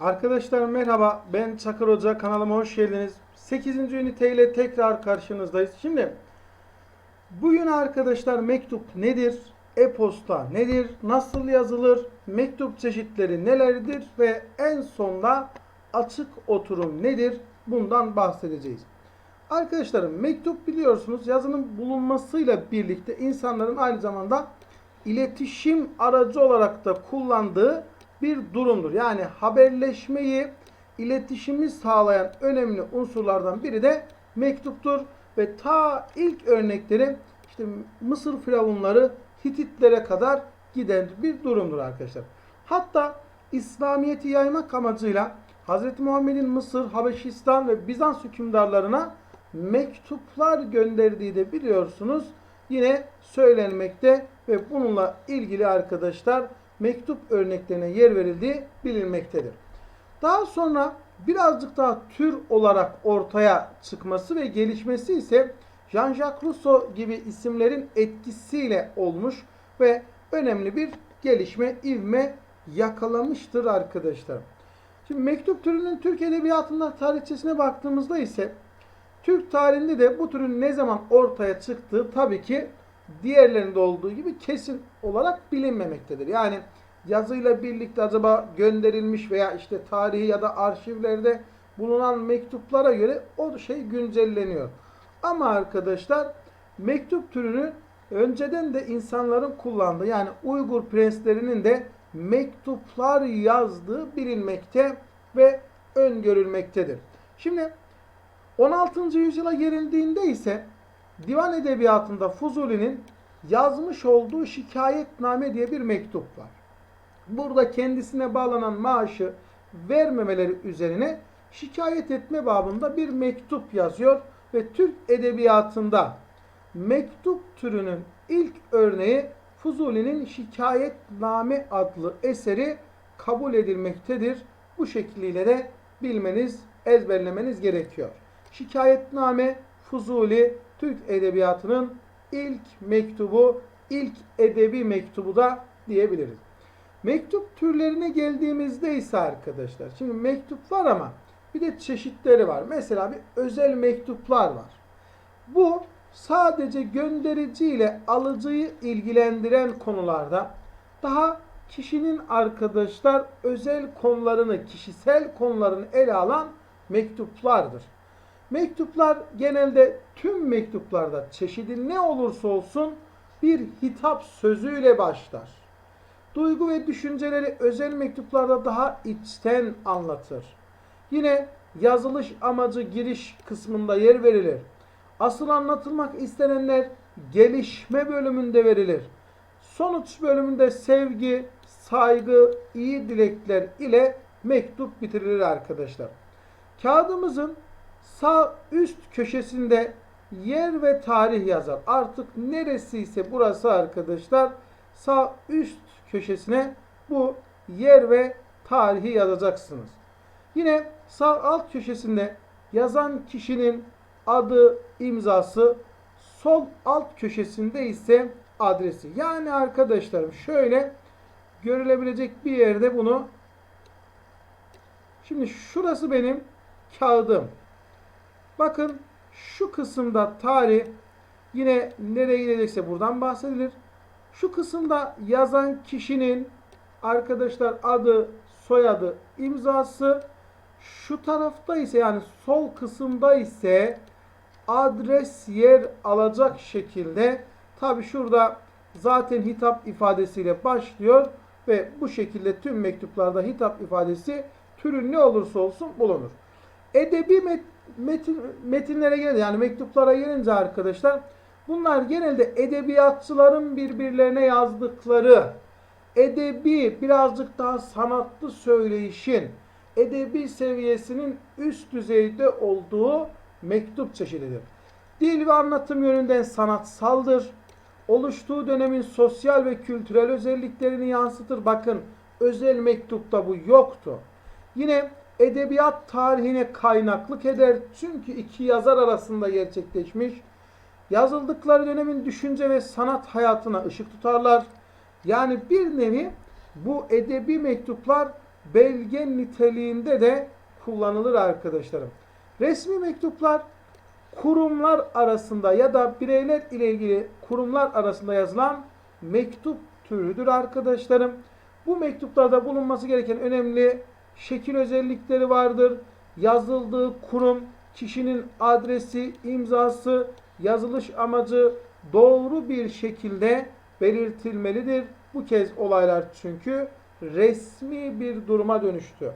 Arkadaşlar merhaba ben Çakır Hoca kanalıma hoş geldiniz. 8. üniteyle tekrar karşınızdayız. Şimdi bugün arkadaşlar mektup nedir? E-posta nedir? Nasıl yazılır? Mektup çeşitleri nelerdir? Ve en sonda açık oturum nedir? Bundan bahsedeceğiz. Arkadaşlarım mektup biliyorsunuz yazının bulunmasıyla birlikte insanların aynı zamanda iletişim aracı olarak da kullandığı bir durumdur. Yani haberleşmeyi, iletişimi sağlayan önemli unsurlardan biri de mektuptur. Ve ta ilk örnekleri işte Mısır firavunları Hititlere kadar giden bir durumdur arkadaşlar. Hatta İslamiyet'i yaymak amacıyla Hz. Muhammed'in Mısır, Habeşistan ve Bizans hükümdarlarına mektuplar gönderdiği de biliyorsunuz. Yine söylenmekte ve bununla ilgili arkadaşlar mektup örneklerine yer verildiği bilinmektedir. Daha sonra birazcık daha tür olarak ortaya çıkması ve gelişmesi ise Jean-Jacques Rousseau gibi isimlerin etkisiyle olmuş ve önemli bir gelişme, ivme yakalamıştır arkadaşlar. Şimdi mektup türünün Türk Edebiyatı'nda tarihçesine baktığımızda ise Türk tarihinde de bu türün ne zaman ortaya çıktığı tabii ki diğerlerinde olduğu gibi kesin olarak bilinmemektedir. Yani yazıyla birlikte acaba gönderilmiş veya işte tarihi ya da arşivlerde bulunan mektuplara göre o şey güncelleniyor. Ama arkadaşlar mektup türünü önceden de insanların kullandığı yani Uygur prenslerinin de mektuplar yazdığı bilinmekte ve öngörülmektedir. Şimdi 16. yüzyıla gelindiğinde ise divan edebiyatında Fuzuli'nin yazmış olduğu şikayetname diye bir mektup var. Burada kendisine bağlanan maaşı vermemeleri üzerine şikayet etme babında bir mektup yazıyor ve Türk edebiyatında mektup türünün ilk örneği Fuzuli'nin Şikayetname adlı eseri kabul edilmektedir. Bu şekliyle de bilmeniz, ezberlemeniz gerekiyor. Şikayetname Fuzuli Türk edebiyatının ilk mektubu, ilk edebi mektubu da diyebiliriz. Mektup türlerine geldiğimizde ise arkadaşlar, şimdi mektup var ama bir de çeşitleri var. Mesela bir özel mektuplar var. Bu sadece gönderici ile alıcıyı ilgilendiren konularda daha kişinin arkadaşlar özel konularını, kişisel konularını ele alan mektuplardır. Mektuplar genelde tüm mektuplarda çeşidi ne olursa olsun bir hitap sözüyle başlar. Duygu ve düşünceleri özel mektuplarda daha içten anlatır. Yine yazılış amacı giriş kısmında yer verilir. Asıl anlatılmak istenenler gelişme bölümünde verilir. Sonuç bölümünde sevgi, saygı, iyi dilekler ile mektup bitirilir arkadaşlar. Kağıdımızın sağ üst köşesinde yer ve tarih yazar. Artık neresi ise burası arkadaşlar sağ üst köşesine bu yer ve tarihi yazacaksınız. Yine sağ alt köşesinde yazan kişinin adı, imzası, sol alt köşesinde ise adresi. Yani arkadaşlarım şöyle görülebilecek bir yerde bunu Şimdi şurası benim kağıdım. Bakın şu kısımda tarih yine nereye gidecekse buradan bahsedilir. Şu kısımda yazan kişinin arkadaşlar adı, soyadı, imzası. Şu tarafta ise yani sol kısımda ise adres yer alacak şekilde tabi şurada zaten hitap ifadesiyle başlıyor ve bu şekilde tüm mektuplarda hitap ifadesi türün ne olursa olsun bulunur. Edebi met, metin, metinlere gelince yani mektuplara gelince arkadaşlar bunlar genelde edebiyatçıların birbirlerine yazdıkları edebi birazcık daha sanatlı söyleyişin edebi seviyesinin üst düzeyde olduğu mektup çeşididir. Dil ve anlatım yönünden sanatsaldır. Oluştuğu dönemin sosyal ve kültürel özelliklerini yansıtır. Bakın özel mektupta bu yoktu. Yine edebiyat tarihine kaynaklık eder. Çünkü iki yazar arasında gerçekleşmiş. Yazıldıkları dönemin düşünce ve sanat hayatına ışık tutarlar. Yani bir nevi bu edebi mektuplar belge niteliğinde de kullanılır arkadaşlarım. Resmi mektuplar kurumlar arasında ya da bireyler ile ilgili kurumlar arasında yazılan mektup türüdür arkadaşlarım. Bu mektuplarda bulunması gereken önemli şekil özellikleri vardır. Yazıldığı kurum, kişinin adresi, imzası, yazılış amacı doğru bir şekilde belirtilmelidir. Bu kez olaylar çünkü resmi bir duruma dönüştü.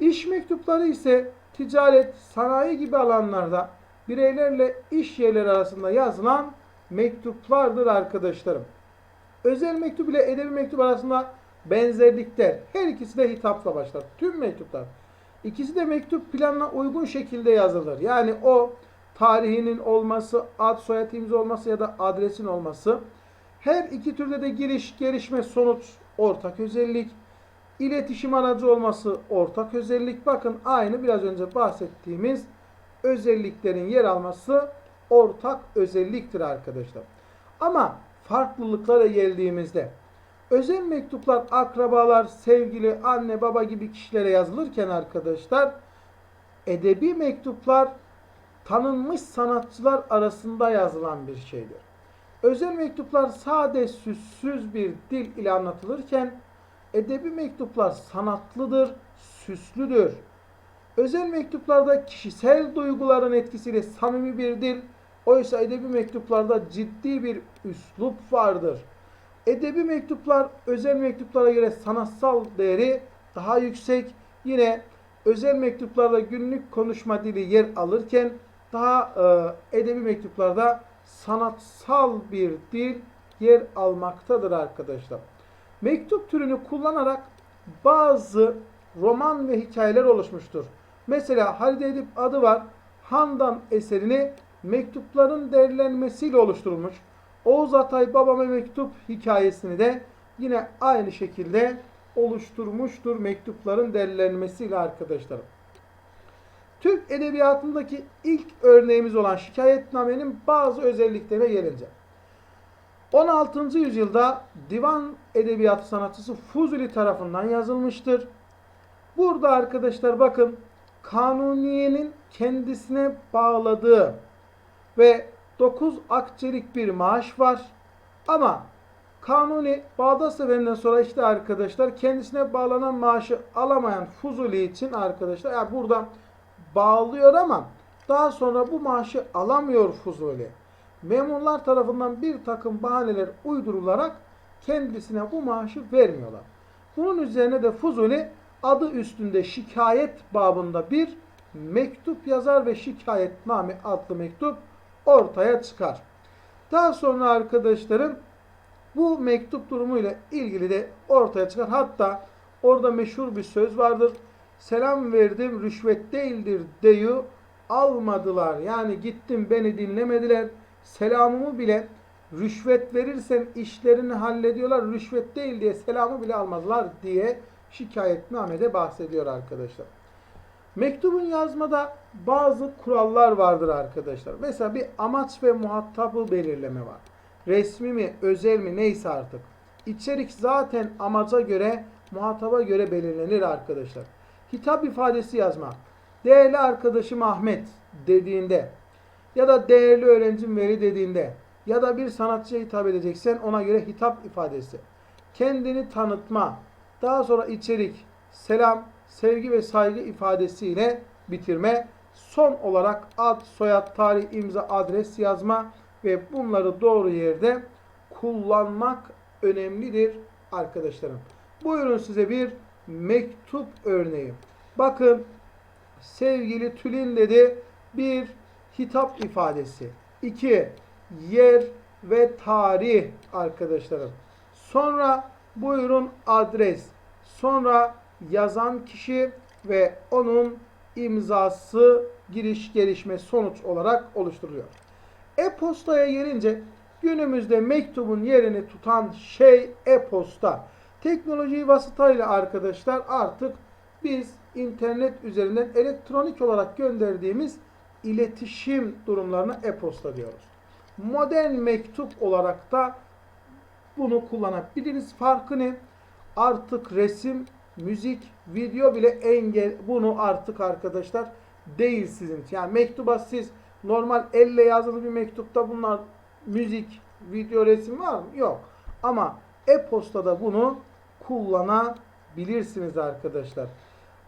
İş mektupları ise ticaret, sanayi gibi alanlarda bireylerle iş yerleri arasında yazılan mektuplardır arkadaşlarım. Özel mektup ile edebi mektup arasında benzerlikler. Her ikisi de hitapla başlar. Tüm mektuplar. İkisi de mektup planına uygun şekilde yazılır. Yani o tarihinin olması, ad soyad imza olması ya da adresin olması. Her iki türde de giriş, gelişme, sonuç ortak özellik. İletişim aracı olması ortak özellik. Bakın aynı biraz önce bahsettiğimiz özelliklerin yer alması ortak özelliktir arkadaşlar. Ama farklılıklara geldiğimizde özel mektuplar akrabalar, sevgili, anne, baba gibi kişilere yazılırken arkadaşlar edebi mektuplar tanınmış sanatçılar arasında yazılan bir şeydir. Özel mektuplar sade süssüz bir dil ile anlatılırken edebi mektuplar sanatlıdır, süslüdür. Özel mektuplarda kişisel duyguların etkisiyle samimi bir dil, oysa edebi mektuplarda ciddi bir üslup vardır. Edebi mektuplar özel mektuplara göre sanatsal değeri daha yüksek. Yine özel mektuplarda günlük konuşma dili yer alırken daha e, edebi mektuplarda sanatsal bir dil yer almaktadır arkadaşlar. Mektup türünü kullanarak bazı roman ve hikayeler oluşmuştur. Mesela Halide Edip adı var. Handan eserini mektupların derlenmesiyle oluşturulmuş. Oğuz Atay Babama Mektup hikayesini de yine aynı şekilde oluşturmuştur mektupların derlenmesiyle arkadaşlarım. Türk edebiyatındaki ilk örneğimiz olan şikayetnamenin bazı özelliklerine gelince. 16. yüzyılda divan edebiyatı sanatçısı Fuzuli tarafından yazılmıştır. Burada arkadaşlar bakın Kanuniye'nin kendisine bağladığı ve 9 akçelik bir maaş var. Ama Kanuni Bağdat Seferi'nden sonra işte arkadaşlar kendisine bağlanan maaşı alamayan Fuzuli için arkadaşlar yani burada bağlıyor ama daha sonra bu maaşı alamıyor Fuzuli. Memurlar tarafından bir takım bahaneler uydurularak kendisine bu maaşı vermiyorlar. Bunun üzerine de Fuzuli adı üstünde şikayet babında bir mektup yazar ve şikayetname adlı mektup ortaya çıkar. Daha sonra arkadaşlarım bu mektup durumuyla ilgili de ortaya çıkar. Hatta orada meşhur bir söz vardır. Selam verdim rüşvet değildir deyu almadılar. Yani gittim beni dinlemediler. Selamımı bile rüşvet verirsen işlerini hallediyorlar. Rüşvet değil diye selamı bile almadılar diye şikayetnamede bahsediyor arkadaşlar. Mektubun yazmada bazı kurallar vardır arkadaşlar. Mesela bir amaç ve muhatabı belirleme var. Resmi mi, özel mi neyse artık. İçerik zaten amaca göre, muhataba göre belirlenir arkadaşlar. Hitap ifadesi yazma. Değerli arkadaşım Ahmet dediğinde ya da değerli öğrencim Veli dediğinde ya da bir sanatçıya hitap edeceksen ona göre hitap ifadesi. Kendini tanıtma. Daha sonra içerik, selam, sevgi ve saygı ifadesiyle bitirme. Son olarak ad, soyad, tarih, imza, adres yazma ve bunları doğru yerde kullanmak önemlidir arkadaşlarım. Buyurun size bir mektup örneği. Bakın sevgili Tülin dedi bir hitap ifadesi. 2. Yer ve tarih arkadaşlarım. Sonra buyurun adres. Sonra yazan kişi ve onun imzası giriş gelişme sonuç olarak oluşturuluyor. E-postaya gelince günümüzde mektubun yerini tutan şey e-posta. Teknoloji vasıtayla arkadaşlar artık biz internet üzerinden elektronik olarak gönderdiğimiz iletişim durumlarına e-posta diyoruz. Modern mektup olarak da bunu kullanabiliriz. Farkı ne? Artık resim müzik, video bile engel bunu artık arkadaşlar değil sizin. Yani mektuba siz normal elle yazılı bir mektupta bunlar müzik, video, resim var mı? Yok. Ama e-postada bunu kullanabilirsiniz arkadaşlar.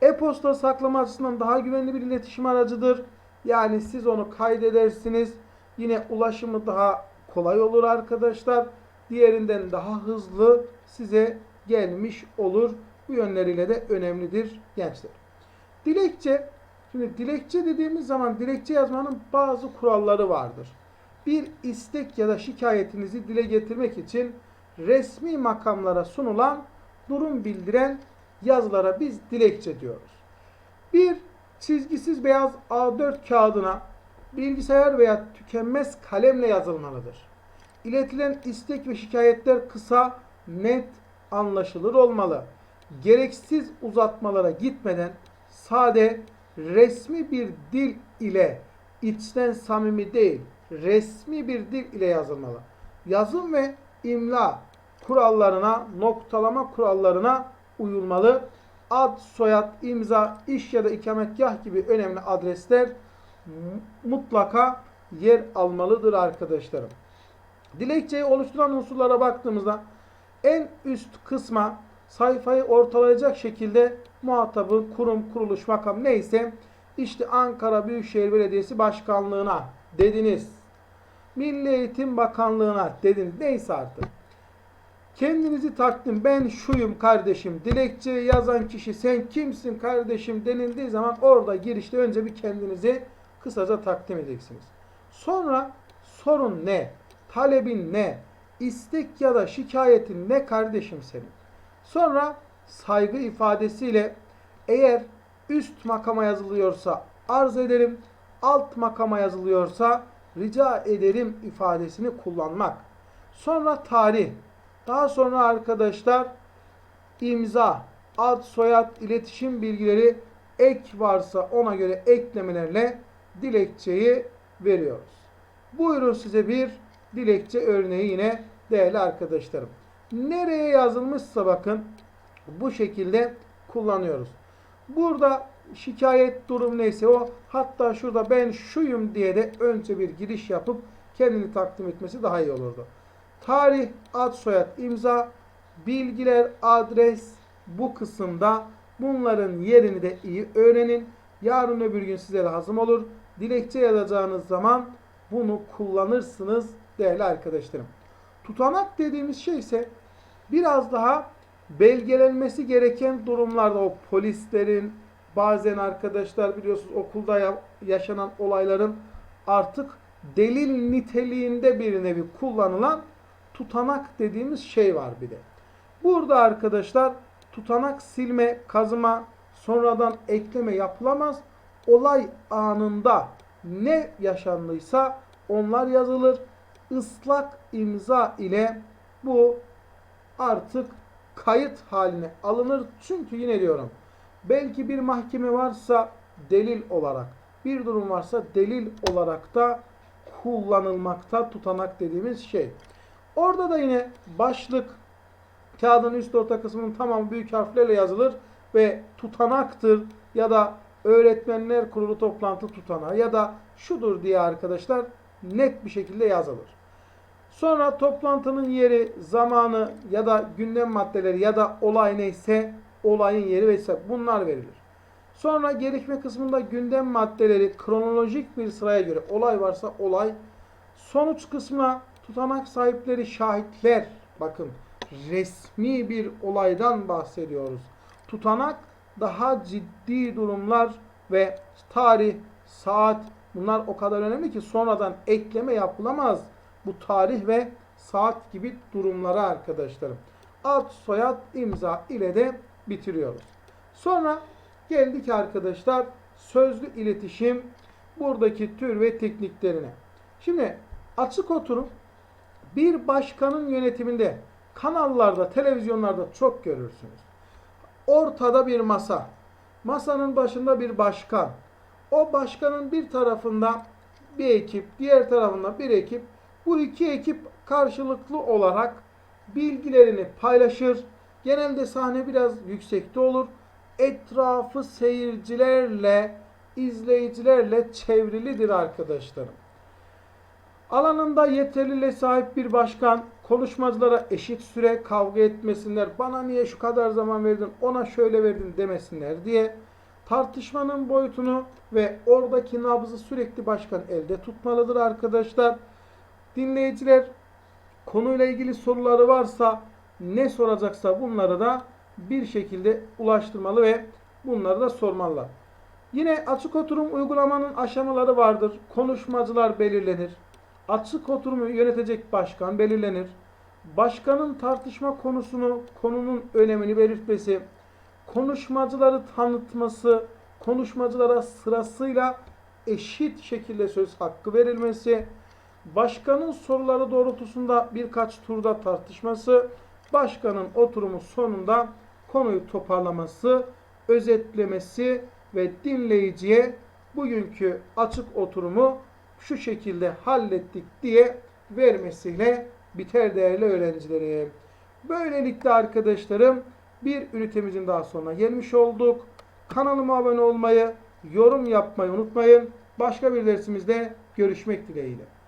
E-posta saklama açısından daha güvenli bir iletişim aracıdır. Yani siz onu kaydedersiniz. Yine ulaşımı daha kolay olur arkadaşlar. Diğerinden daha hızlı size gelmiş olur. Bu yönleriyle de önemlidir gençler. Dilekçe, şimdi dilekçe dediğimiz zaman dilekçe yazmanın bazı kuralları vardır. Bir istek ya da şikayetinizi dile getirmek için resmi makamlara sunulan durum bildiren yazılara biz dilekçe diyoruz. Bir çizgisiz beyaz A4 kağıdına bilgisayar veya tükenmez kalemle yazılmalıdır. İletilen istek ve şikayetler kısa, net, anlaşılır olmalı. Gereksiz uzatmalara gitmeden sade, resmi bir dil ile içten samimi değil, resmi bir dil ile yazılmalı. Yazım ve imla kurallarına, noktalama kurallarına uyulmalı. Ad, soyad, imza, iş ya da ikametgah gibi önemli adresler mutlaka yer almalıdır arkadaşlarım. Dilekçeyi oluşturan unsurlara baktığımızda en üst kısma sayfayı ortalayacak şekilde muhatabı, kurum, kuruluş, makam neyse işte Ankara Büyükşehir Belediyesi Başkanlığına dediniz. Milli Eğitim Bakanlığına dediniz. Neyse artık. Kendinizi takdim ben şuyum kardeşim. Dilekçeyi yazan kişi sen kimsin kardeşim denildiği zaman orada girişte önce bir kendinizi kısaca takdim edeceksiniz. Sonra sorun ne? Talebin ne? İstek ya da şikayetin ne kardeşim senin? Sonra saygı ifadesiyle eğer üst makama yazılıyorsa arz ederim, alt makama yazılıyorsa rica ederim ifadesini kullanmak. Sonra tarih. Daha sonra arkadaşlar imza, ad, soyad, iletişim bilgileri ek varsa ona göre eklemelerle dilekçeyi veriyoruz. Buyurun size bir dilekçe örneği yine değerli arkadaşlarım. Nereye yazılmışsa bakın bu şekilde kullanıyoruz. Burada şikayet durum neyse o hatta şurada ben şuyum diye de önce bir giriş yapıp kendini takdim etmesi daha iyi olurdu. Tarih, ad, soyad, imza, bilgiler, adres bu kısımda bunların yerini de iyi öğrenin. Yarın öbür gün size lazım olur. Dilekçe yazacağınız zaman bunu kullanırsınız değerli arkadaşlarım. Tutanak dediğimiz şey ise biraz daha belgelenmesi gereken durumlarda o polislerin bazen arkadaşlar biliyorsunuz okulda yaşanan olayların artık delil niteliğinde bir nevi kullanılan tutanak dediğimiz şey var bir de. Burada arkadaşlar tutanak silme, kazıma, sonradan ekleme yapılamaz. Olay anında ne yaşandıysa onlar yazılır. Islak imza ile bu artık kayıt haline alınır. Çünkü yine diyorum belki bir mahkeme varsa delil olarak bir durum varsa delil olarak da kullanılmakta tutanak dediğimiz şey. Orada da yine başlık kağıdın üst orta kısmının tamamı büyük harflerle yazılır ve tutanaktır ya da öğretmenler kurulu toplantı tutanağı ya da şudur diye arkadaşlar net bir şekilde yazılır. Sonra toplantının yeri, zamanı ya da gündem maddeleri ya da olay neyse olayın yeri vesaire bunlar verilir. Sonra gelişme kısmında gündem maddeleri kronolojik bir sıraya göre olay varsa olay. Sonuç kısmına tutanak sahipleri şahitler. Bakın resmi bir olaydan bahsediyoruz. Tutanak daha ciddi durumlar ve tarih, saat bunlar o kadar önemli ki sonradan ekleme yapılamaz. Bu tarih ve saat gibi durumlara arkadaşlarım. Ad, soyad, imza ile de bitiriyoruz. Sonra geldik arkadaşlar sözlü iletişim buradaki tür ve tekniklerine. Şimdi açık oturum bir başkanın yönetiminde kanallarda, televizyonlarda çok görürsünüz. Ortada bir masa. Masanın başında bir başkan. O başkanın bir tarafında bir ekip, diğer tarafında bir ekip. Bu iki ekip karşılıklı olarak bilgilerini paylaşır, Genelde sahne biraz yüksekte olur. Etrafı seyircilerle, izleyicilerle çevrilidir arkadaşlarım. Alanında yeterliliğe sahip bir başkan konuşmacılara eşit süre kavga etmesinler. Bana niye şu kadar zaman verdin, ona şöyle verdin demesinler diye tartışmanın boyutunu ve oradaki nabzı sürekli başkan elde tutmalıdır arkadaşlar. Dinleyiciler konuyla ilgili soruları varsa ne soracaksa bunları da bir şekilde ulaştırmalı ve bunları da sormalılar. Yine açık oturum uygulamanın aşamaları vardır. Konuşmacılar belirlenir. Açık oturumu yönetecek başkan belirlenir. Başkanın tartışma konusunu, konunun önemini belirtmesi, konuşmacıları tanıtması, konuşmacılara sırasıyla eşit şekilde söz hakkı verilmesi, başkanın soruları doğrultusunda birkaç turda tartışması, başkanın oturumu sonunda konuyu toparlaması, özetlemesi ve dinleyiciye bugünkü açık oturumu şu şekilde hallettik diye vermesiyle biter değerli öğrencilerim. Böylelikle arkadaşlarım bir ünitemizin daha sonuna gelmiş olduk. Kanalıma abone olmayı, yorum yapmayı unutmayın. Başka bir dersimizde görüşmek dileğiyle.